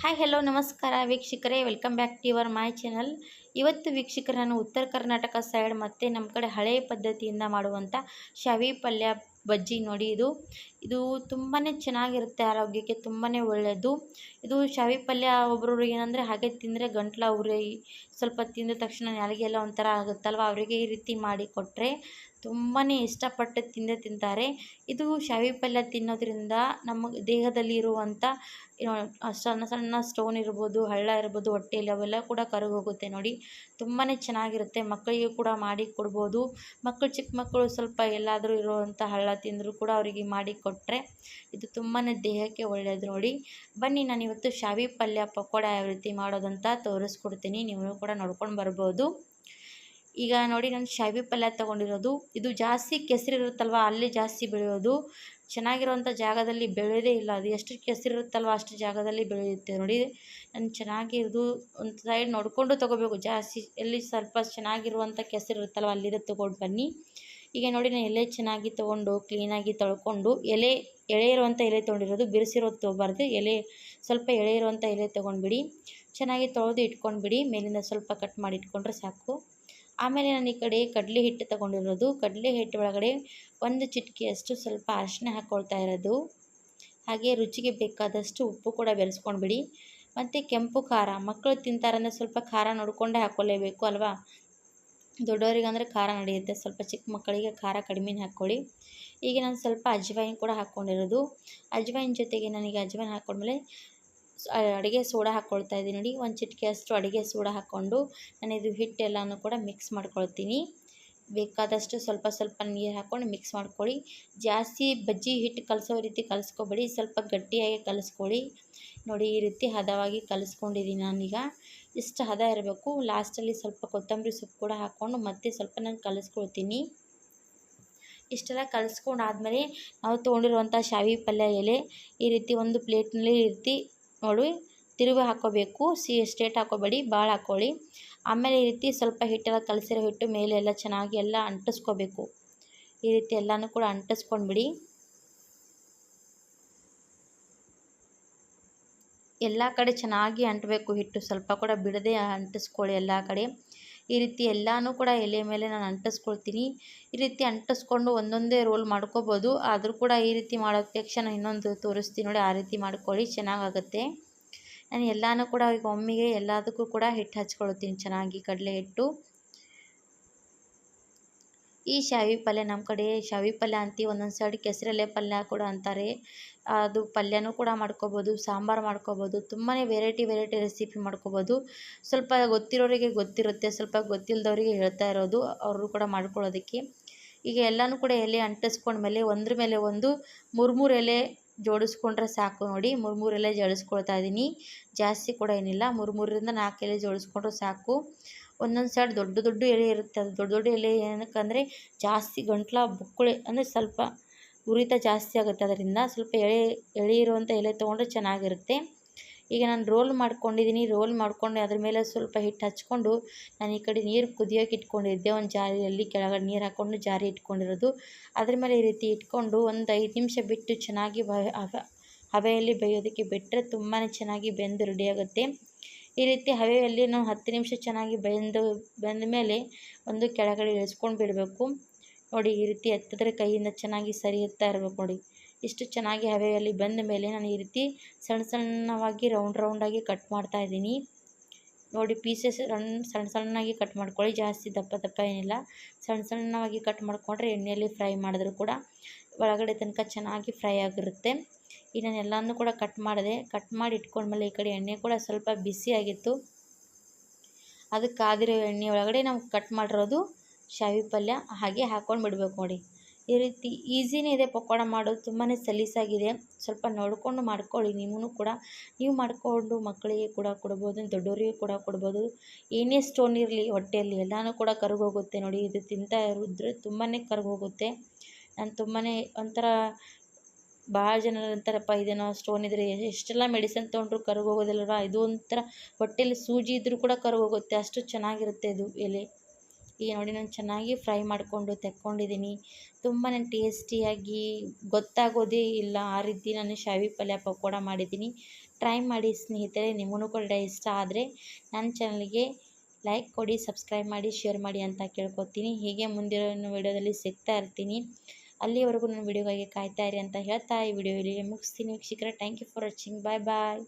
Hi hello ನಮಸ್ಕಾರ ವೀಕ್ಷಕರೇ. Welcome back to your my channel ಇವತ್ತು ವೀಕ್ಷಕರು ನಾನು ಉತ್ತರ ಕರ್ನಾಟಕ ಸೈಡ್ ಮತ್ತು ನಮ್ಮ ಕಡೆ ಹಳೆಯ ಪದ್ಧತಿಯಿಂದ ಮಾಡುವಂಥ ಶಾವಿ ಪಲ್ಯ ಬಜ್ಜಿ ನೋಡಿ ಇದು. ಇದು ತುಂಬಾ ಚೆನ್ನಾಗಿರುತ್ತೆ ಆರೋಗ್ಯಕ್ಕೆ ತುಂಬಾ ಒಳ್ಳೆಯದು ಇದು ಶಾವಿ ಪಲ್ಯ ಒಬ್ಬರವ್ರಿಗೆ ಏನಂದರೆ ಹಾಗೆ ತಿಂದರೆ ಗಂಟ್ಲು ಉರಿ, ಸ್ವಲ್ಪ ತಿಂದ ತಕ್ಷಣ ನಾಲಿಗೆ ಎಲ್ಲ ಒಂಥರ ಆಗುತ್ತಲ್ವ? ಅವರಿಗೆ ಈ ರೀತಿ ಮಾಡಿ ಕೊಟ್ಟರೆ ತುಂಬಾ ಇಷ್ಟಪಟ್ಟು ತಿಂದೇ ತಿಂತಾರೆ. ಇದು ಶಾವಿ ಪಲ್ಯ ತಿನ್ನೋದ್ರಿಂದ ನಮ್ಮ ದೇಹದಲ್ಲಿ ಇರುವಂಥ ಸಣ್ಣ ಸಣ್ಣ ಸ್ಟೋನ್ ಇರ್ಬೋದು, ಹಳ್ಳ ಇರ್ಬೋದು, ಹೊಟ್ಟೆಯಲ್ಲಿ ಅವೆಲ್ಲ ಕೂಡ ಕರಗೋಗುತ್ತೆ ನೋಡಿ. ತುಂಬಾ ಚೆನ್ನಾಗಿರುತ್ತೆ. ಮಕ್ಕಳಿಗೂ ಕೂಡ ಮಾಡಿ ಕೊಡ್ಬೋದು. ಮಕ್ಕಳು ಚಿಕ್ಕ ಮಕ್ಕಳು ಸ್ವಲ್ಪ ಎಲ್ಲಾದರೂ ಇರುವಂಥ ಹಳ್ಳ ತಿಂದರೂ ಕೂಡ ಅವರಿಗೆ ಮಾಡಿ ಕೊಟ್ಟರೆ ಇದು ತುಂಬಾ ದೇಹಕ್ಕೆ ಒಳ್ಳೆಯದು ನೋಡಿ. ಬನ್ನಿ, ನಾನು ಇವತ್ತು ಶಾವಿ ಪಲ್ಯ ಪಕೋಡ ಯಾವ ರೀತಿ ಮಾಡೋದಂತ ತೋರಿಸ್ಕೊಡ್ತೀನಿ. ನೀವು ಕೂಡ ನೋಡ್ಕೊಂಡು ಬರ್ಬೋದು. ಈಗ ನೋಡಿ, ನಾನು ಶಾವಿ ಪಲ್ಯ ತೊಗೊಂಡಿರೋದು. ಇದು ಜಾಸ್ತಿ ಕೆಸರಿರುತ್ತಲ್ವ ಅಲ್ಲಿ ಜಾಸ್ತಿ ಬೆಳೆಯೋದು. ಚೆನ್ನಾಗಿರುವಂಥ ಜಾಗದಲ್ಲಿ ಬೆಳೆಯೋದೇ ಇಲ್ಲ. ಅದು ಎಷ್ಟು ಕೆಸರಿರುತ್ತಲ್ವ ಅಷ್ಟು ಜಾಗದಲ್ಲಿ ಬೆಳೆಯುತ್ತೆ ನೋಡಿ. ನಾನು ಚೆನ್ನಾಗಿ ಇದು ಒಂದು ಸೈಡ್ ನೋಡಿಕೊಂಡು ತೊಗೋಬೇಕು. ಜಾಸ್ತಿ ಎಲ್ಲಿ ಸ್ವಲ್ಪ ಚೆನ್ನಾಗಿರುವಂಥ ಕೆಸರಿರುತ್ತಲ್ವ ಅಲ್ಲಿದೆ ತೊಗೊಂಡು ಬನ್ನಿ. ಈಗ ನೋಡಿ ನಾನು ಎಲೆ ಚೆನ್ನಾಗಿ ತೊಗೊಂಡು ಕ್ಲೀನಾಗಿ ತೊಳ್ಕೊಂಡು ಎಲೆ, ಎಳೆ ಇರುವಂಥ ಎಲೆ ತೊಗೊಂಡಿರೋದು, ಬಿರುಸಿರೋದು ತೊಗೊಬಾರ್ದು. ಎಲೆ ಸ್ವಲ್ಪ ಎಳೆ ಇರುವಂಥ ಎಲೆ ತೊಗೊಂಡ್ಬಿಡಿ. ಚೆನ್ನಾಗಿ ತೊಳೆದು ಇಟ್ಕೊಂಡ್ಬಿಡಿ. ಮೇಲಿಂದ ಸ್ವಲ್ಪ ಕಟ್ ಮಾಡಿ ಇಟ್ಕೊಂಡ್ರೆ ಸಾಕು. ಆಮೇಲೆ ನಾನು ಈ ಕಡೆ ಕಡಲೆ ಹಿಟ್ಟು ತಗೊಂಡಿರೋದು. ಕಡಲೆ ಹಿಟ್ಟು ಒಳಗಡೆ ಒಂದು ಚಿಟಿಕೆಯಷ್ಟು ಸ್ವಲ್ಪ ಅರಿಶಿನ ಹಾಕ್ಕೊಳ್ತಾ ಇರೋದು. ಹಾಗೆ ರುಚಿಗೆ ಬೇಕಾದಷ್ಟು ಉಪ್ಪು ಕೂಡ ಬೆರೆಸ್ಕೊಂಡ್ಬಿಡಿ. ಮತ್ತು ಕೆಂಪು ಖಾರ ಮಕ್ಕಳು ತಿಂತಾರಂದರೆ ಸ್ವಲ್ಪ ಖಾರ ನೋಡಿಕೊಂಡೇ ಹಾಕ್ಕೊಳ್ಳೇಬೇಕು ಅಲ್ವಾ? ದೊಡ್ಡವರಿಗೆ ಅಂದರೆ ಖಾರ ನಡೆಯುತ್ತೆ. ಸ್ವಲ್ಪ ಚಿಕ್ಕ ಮಕ್ಕಳಿಗೆ ಖಾರ ಕಡಿಮೆ ಹಾಕ್ಕೊಳ್ಳಿ. ಈಗ ನಾನು ಸ್ವಲ್ಪ ಅಜ್ವಾಯಿನ್ ಕೂಡ ಹಾಕ್ಕೊಂಡಿರೋದು ಅಜ್ವಾಯಿನ್ ಜೊತೆಗೆ ನನಗೆ ಅಜ್ವಾಯಿನ್ ಹಾಕ್ಕೊಂಡ್ಮೇಲೆ ಅಡುಗೆ ಸೋಡಾ ಹಾಕ್ಕೊಳ್ತಾ ಇದ್ದೀನಿ. ನೋಡಿ, ಒಂದು ಚಿಟಿಕೆಯಷ್ಟು ಅಡುಗೆ ಸೋಡಾ ಹಾಕ್ಕೊಂಡು ನಾನು ಇದು ಹಿಟ್ಟೆಲ್ಲನೂ ಕೂಡ ಮಿಕ್ಸ್ ಮಾಡ್ಕೊಳ್ತೀನಿ. ಬೇಕಾದಷ್ಟು ಸ್ವಲ್ಪ ಸ್ವಲ್ಪ ನೀರು ಹಾಕ್ಕೊಂಡು ಮಿಕ್ಸ್ ಮಾಡ್ಕೊಳ್ಳಿ ಜಾಸ್ತಿ ಬಜ್ಜಿ ಹಿಟ್ಟು ಕಲಸೋ ರೀತಿ ಕಲಿಸ್ಕೊಬೇಡಿ. ಸ್ವಲ್ಪ ಗಟ್ಟಿಯಾಗಿ ಕಲಿಸ್ಕೊಳ್ಳಿ ನೋಡಿ, ಈ ರೀತಿ ಹದವಾಗಿ ಕಲಿಸ್ಕೊಂಡಿದ್ದೀನಿ ನಾನೀಗ. ಇಷ್ಟು ಹದ ಇರಬೇಕು. ಲಾಸ್ಟಲ್ಲಿ ಸ್ವಲ್ಪ ಕೊತ್ತಂಬರಿ ಸೊಪ್ಪು ಕೂಡ ಹಾಕ್ಕೊಂಡು ಮತ್ತೆ ಸ್ವಲ್ಪ ನಾನು ಕಲಿಸ್ಕೊಳ್ತೀನಿ. ಇಷ್ಟೆಲ್ಲ ಕಲಿಸ್ಕೊಂಡು ಆದಮೇಲೆ ನಾವು ತೊಗೊಂಡಿರುವಂಥ ಶಾವಿ ಪಲ್ಯ ಎಲೆ ಈ ರೀತಿ ಒಂದು ಪ್ಲೇಟ್ನಲ್ಲಿ ಇರ್ತಿ ರೀತಿ ನೋಡಿ ತಿರುವಿ ಹಾಕೋಬೇಕು ಸಿ, ಸ್ಟ್ರೇಟ್ ಹಾಕೋಬೇಡಿ ಭಾಳ ಹಾಕ್ಕೊಳ್ಳಿ. ಆಮೇಲೆ ಈ ರೀತಿ ಸ್ವಲ್ಪ ಹಿಟ್ಟೆಲ್ಲ ಕಲಸಿರೋ ಹಿಟ್ಟು ಮೇಲೆ ಎಲ್ಲ ಚೆನ್ನಾಗಿ ಎಲ್ಲ ಅಂಟಿಸ್ಕೋಬೇಕು. ಈ ರೀತಿ ಎಲ್ಲನೂ ಕೂಡ ಅಂಟಿಸ್ಕೊಂಡ್ಬಿಡಿ. ಎಲ್ಲ ಕಡೆ ಚೆನ್ನಾಗಿ ಅಂಟಬೇಕು ಹಿಟ್ಟು. ಸ್ವಲ್ಪ ಕೂಡ ಬಿಡದೆ ಅಂಟಿಸ್ಕೊಳ್ಳಿ ಎಲ್ಲ ಕಡೆ. ಈ ರೀತಿ ಎಲ್ಲನೂ ಕೂಡ ಎಲೆ ಮೇಲೆ ನಾನು ಅಂಟಿಸ್ಕೊಳ್ತೀನಿ. ಈ ರೀತಿ ಅಂಟಿಸ್ಕೊಂಡು ಒಂದೊಂದೇ ರೋಲ್ ಮಾಡ್ಕೋಬೋದು. ಆದರೂ ಕೂಡ ಈ ರೀತಿ ಮಾಡೋ ತಕ್ಷಣ ಇನ್ನೊಂದು ತೋರಿಸ್ತೀನಿ ನೋಡಿ, ಆ ರೀತಿ ಮಾಡ್ಕೊಳ್ಳಿ, ಚೆನ್ನಾಗಾಗುತ್ತೆ. ನಾನು ಎಲ್ಲನೂ ಕೂಡ ಈಗ ಒಮ್ಮೆಗೆ ಎಲ್ಲದಕ್ಕೂ ಕೂಡ ಹಿಟ್ಟು ಹಚ್ಕೊಳ್ತೀನಿ ಚೆನ್ನಾಗಿ ಕಡಲೆ ಹಿಟ್ಟು. ಈ ಶಾವಿ ಪಲ್ಯ ನಮ್ಮ ಕಡೆ ಶಾವಿ ಪಲ್ಯ ಅಂತೀವಿ ಒಂದೊಂದು ಸೈಡ್ ಕೆಸರಲ್ಲೇ ಪಲ್ಯ ಕೂಡ ಅಂತಾರೆ. ಅದು ಪಲ್ಯನೂ ಕೂಡ ಮಾಡ್ಕೋಬೋದು, ಸಾಂಬಾರು ಮಾಡ್ಕೋಬೋದು ತುಂಬಾ ವೆರೈಟಿ ವೆರೈಟಿ ರೆಸಿಪಿ ಮಾಡ್ಕೋಬೋದು. ಸ್ವಲ್ಪ ಗೊತ್ತಿರೋರಿಗೆ ಗೊತ್ತಿರುತ್ತೆ, ಸ್ವಲ್ಪ ಗೊತ್ತಿಲ್ಲದವರಿಗೆ ಹೇಳ್ತಾ ಇರೋದು, ಅವರು ಕೂಡ ಮಾಡ್ಕೊಳ್ಳೋದಕ್ಕೆ. ಈಗ ಎಲ್ಲನೂ ಕೂಡ ಎಲೆ ಅಂಟಿಸ್ಕೊಂಡ್ಮೇಲೆ ಒಂದ್ರ ಮೇಲೆ ಒಂದು ಮೂರು ಮೂರು ಎಲೆ ಜೋಡಿಸ್ಕೊಂಡ್ರೆ ಸಾಕು ನೋಡಿ. ಮೂರು ಮೂರು ಜೋಡಿಸ್ಕೊಳ್ತಾ ಇದ್ದೀನಿ ಜಾಸ್ತಿ ಕೂಡ ಏನಿಲ್ಲ. ಮೂರು ಮೂರರಿಂದ ನಾಲ್ಕು ಎಲೆ ಜೋಡಿಸ್ಕೊಂಡ್ರೆ ಸಾಕು. ಒಂದೊಂದು ಸೈಡ್ ದೊಡ್ಡ ದೊಡ್ಡ ಎಲೆ ಇರುತ್ತೆ. ಅದು ದೊಡ್ಡ ದೊಡ್ಡ ಎಲೆ ಏನಕ್ಕಂದರೆ ಜಾಸ್ತಿ ಗಂಟ್ಲ, ಬುಕ್ಕುಳೆ ಅಂದರೆ ಸ್ವಲ್ಪ ಉರಿತ ಜಾಸ್ತಿ ಆಗುತ್ತೆ. ಅದರಿಂದ ಸ್ವಲ್ಪ ಎಳೆ ಎಳೆ ಇರುವಂಥ ಎಲೆ ತೊಗೊಂಡ್ರೆ ಚೆನ್ನಾಗಿರುತ್ತೆ. ಈಗ ನಾನು ರೋಲ್ ಮಾಡ್ಕೊಂಡಿದ್ದೀನಿ ರೋಲ್ ಮಾಡ್ಕೊಂಡು ಅದ್ರ ಮೇಲೆ ಸ್ವಲ್ಪ ಹಿಟ್ಟು ಹಚ್ಕೊಂಡು ನಾನು ಈ ಕಡೆ ನೀರು ಕುದಿಯೋಕೆ ಇಟ್ಕೊಂಡಿದ್ದೆ. ಒಂದು ಜಾರಿಯಲ್ಲಿ ಕೆಳಗಡೆ ನೀರು ಹಾಕ್ಕೊಂಡು ಜಾರಿ ಇಟ್ಕೊಂಡಿರೋದು. ಅದ್ರ ಮೇಲೆ ಈ ರೀತಿ ಇಟ್ಕೊಂಡು ಒಂದು ಐದು ನಿಮಿಷ ಬಿಟ್ಟು ಚೆನ್ನಾಗಿ ಹವೆಯಲ್ಲಿ ಬೇಯೋದಕ್ಕೆ ಬಿಟ್ಟರೆ ತುಂಬಾ ಚೆನ್ನಾಗಿ ಬೆಂದು ರೆಡಿಯಾಗುತ್ತೆ ಈ ರೀತಿ ಹವೆಯಲ್ಲಿ ನಾವು ಹತ್ತು ನಿಮಿಷ ಚೆನ್ನಾಗಿ ಬೆಂದು, ಬೆಂದ ಮೇಲೆ ಒಂದು ಕೆಳಗಡೆ ಇಳಿಸ್ಕೊಂಡು ಬಿಡಬೇಕು. ನೋಡಿ ಈ ರೀತಿ ಎತ್ತಿದ್ರೆ ಕೈಯಿಂದ ಚೆನ್ನಾಗಿ ಸರಿಯುತ್ತಾ ಇರಬೇಕು ನೋಡಿ. ಇಷ್ಟು ಚೆನ್ನಾಗಿ ಹವೆಯಲ್ಲಿ ಬಂದ ಮೇಲೆ ನಾನು ಈ ರೀತಿ ಸಣ್ಣ ಸಣ್ಣವಾಗಿ ರೌಂಡ್ ರೌಂಡಾಗಿ ಕಟ್ ಮಾಡ್ತಾ ಇದ್ದೀನಿ. ನೋಡಿ ಪೀಸಸ್ ರನ್ ಸಣ್ಣ ಸಣ್ಣಾಗಿ ಕಟ್ ಮಾಡ್ಕೊಳ್ಳಿ, ಜಾಸ್ತಿ ದಪ್ಪ ದಪ್ಪ ಏನಿಲ್ಲ. ಸಣ್ಣ ಸಣ್ಣವಾಗಿ ಕಟ್ ಮಾಡಿಕೊಂಡ್ರೆ ಎಣ್ಣೆಯಲ್ಲಿ ಫ್ರೈ ಮಾಡಿದ್ರು ಕೂಡ ಒಳಗಡೆ ತನಕ ಚೆನ್ನಾಗಿ ಫ್ರೈ ಆಗಿರುತ್ತೆ. ಈಗ ನಾನು ಎಲ್ಲನೂ ಕೂಡ ಕಟ್ ಮಾಡಿದೆ ಕಟ್ ಮಾಡಿ ಇಟ್ಕೊಂಡ್ಮೇಲೆ ಈ ಕಡೆ ಎಣ್ಣೆ ಕೂಡ ಸ್ವಲ್ಪ ಬಿಸಿಯಾಗಿತ್ತು ಅದಕ್ಕೆ ಕಾದಿರೋ ಎಣ್ಣೆ ಒಳಗಡೆ ನಾವು ಕಟ್ ಮಾಡಿರೋದು ಶಾವಿ ಪಲ್ಯ ಹಾಗೆ ಹಾಕ್ಕೊಂಡು ಬಿಡಬೇಕು ನೋಡಿ. ಈ ರೀತಿ ಈಸಿನೇ ಇದೆ ಪಕೋಡ ಮಾಡೋದು. ತುಂಬಾ ಸಲೀಸಾಗಿದೆ. ಸ್ವಲ್ಪ ನೋಡಿಕೊಂಡು ಮಾಡ್ಕೊಳ್ಳಿ. ನೀವು ಕೂಡ, ನೀವು ಮಾಡಿಕೊಂಡು ಮಕ್ಕಳಿಗೆ ಕೂಡ ಕೊಡ್ಬೋದು, ದೊಡ್ಡವರಿಗೆ ಕೂಡ ಕೊಡ್ಬೋದು. ಏನೇ ಸ್ಟೋನ್ ಇರಲಿ ಹೊಟ್ಟೆಯಲ್ಲಿ ಎಲ್ಲನೂ ಕೂಡ ಕರಗೋಗುತ್ತೆ ನೋಡಿ. ಇದು ತಿಂತಾ ಇರಿದ್ರೆ ತುಂಬಾ ಕರಗೋಗುತ್ತೆ. ನಾನು ತುಂಬಾ ಒಂಥರ ಭಾಳ ಜನ ಅಂತಾರಪ್ಪ, ಇದೇನೋ ಸ್ಟೋನ್ ಇದ್ರೆ ಎಷ್ಟೆಲ್ಲ ಮೆಡಿಸನ್ ತೊಗೊಂಡ್ರು ಕರಗೋಗೋದಿಲ್ಲವಾ ಇದು ಒಂಥರ ಹೊಟ್ಟೆಯಲ್ಲಿ ಸೂಜಿ ಇದ್ದರೂ ಕೂಡ ಕರಗೋಗುತ್ತೆ. ಅಷ್ಟು ಚೆನ್ನಾಗಿರುತ್ತೆ ಇದು ಎಲೆ. ಈಗ ನೋಡಿ ನಾನು ಚೆನ್ನಾಗಿ ಫ್ರೈ ಮಾಡಿಕೊಂಡು ತೆಕ್ಕೊಂಡಿದ್ದೀನಿ. ತುಂಬಾ ಟೇಸ್ಟಿಯಾಗಿ ಗೊತ್ತಾಗೋದೇ ಇಲ್ಲ ಆ ರೀತಿ ನಾನು ಶಾವಿ ಪಲ್ಯ ಪಕೋಡ ಮಾಡಿದ್ದೀನಿ. ಟ್ರೈ ಮಾಡಿ ಸ್ನೇಹಿತರೆ, ನಿಮಗೂ ಕೂಡ ಇಷ್ಟ ಆದರೆ ನನ್ನ ಚಾನಲ್ಗೆ ಲೈಕ್ ಕೊಡಿ, ಸಬ್ಸ್ಕ್ರೈಬ್ ಮಾಡಿ, ಶೇರ್ ಮಾಡಿ ಅಂತ ಕೇಳ್ಕೊತೀನಿ. ಹೀಗೆ ಮುಂದಿರೋ ವಿಡಿಯೋದಲ್ಲಿ ಸಿಗ್ತಾ ಇರ್ತೀನಿ. ಅಲ್ಲಿವರೆಗೂ ನನ್ನ ವಿಡಿಯೋಗಾಗಿ ಕಾಯ್ತಾ ಇರಿ ಅಂತ ಹೇಳ್ತಾ ಈ ವಿಡಿಯೋ ಇಲ್ಲಿ ಮುಗಿಸ್ತೀನಿ. ವೀಕ್ಷಕರ thank you for watching bye bye